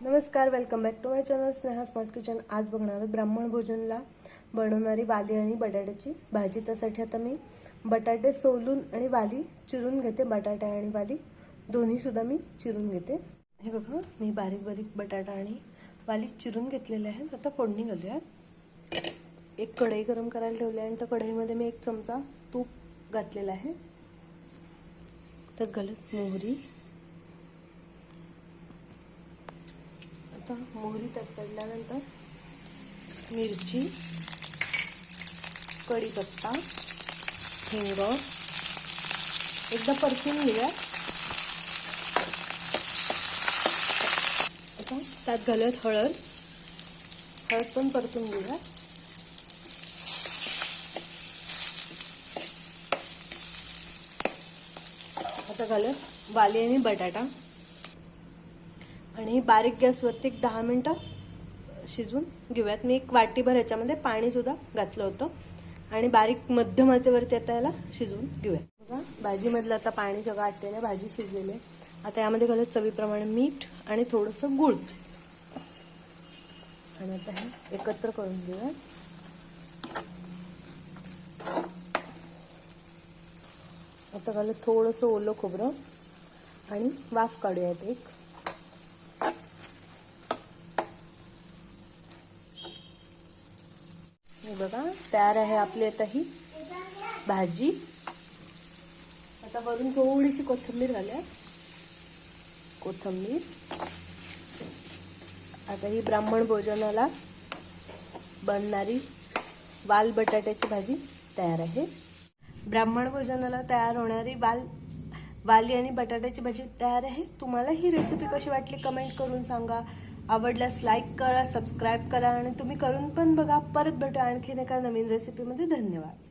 नमस्कार welcome back to my channel Sneha smart kitchen आज बघणार आहोत ब्राह्मण भोजनला बनवणारी वाली आणि बटाट्याची भाजी. त्यासाठी आता मी बटाटे सोलून आणि वाली चिरून घेते. बटाटे आणि वाली दोन्हीसुद्धा मी चिरून घेते. हे बघा मी बारीक बारीक बटाटा आणि वाली चिरून घेतलेले आहेत. आता फोडणी घालूया. एक कढई गरम करायला ठेवली आहे आणि त्या कढईमध्ये मी एक चमचा तूप घातलेला आहे. तर घालत मोहरी आता मोहरी तडतडल्यानंतर मिरची कढीपत्ता हिंग. एकदा परतून घेऊया. आता त्यात घालत हळद. हळद पण परतून घेऊया. आता घालत वाली आणि बटाटा. आणि बारीक गॅसवरती एक दहा मिनटं शिजून घेऊयात. मी एक वाटीभर ह्याच्यामध्ये पाणीसुद्धा घातलं होतं. आणि बारीक मध्यमाचेवरती आता याला शिजवून घेऊयात. बघा भाजीमधलं आता पाणी सगळं आटलेलं आहे भाजी शिजलेली आहे. आता यामध्ये घालत चवीप्रमाणे मीठ आणि थोडंसं गुळ. आणि आता हे एकत्र करून घेऊया आता घालत थोडंसं ओलं खोबरं आणि वाफ काढूयात एक. हे बघा तयार आहे आपली आता ही भाजी. आता वरून थोडीशी कोथिंबीर घालूया. कोथिंबीर. आता ही ब्राह्मण भोजनाला बनणारी वाल बटाट्याची भाजी तयार आहे. ब्राह्मण भोजनाला तयार होणारी वाल वाली आणि बटाट्याची भाजी तयार आहे. तुम्हाला ही रेसिपी कशी वाटली कमेंट करून सांगा. आवडल्यास लाईक करा सबस्क्राईब करा आणि तुम्ही करून पण बघा. परत भेटा आणखीन एका नवीन रेसिपीमध्ये धन्यवाद.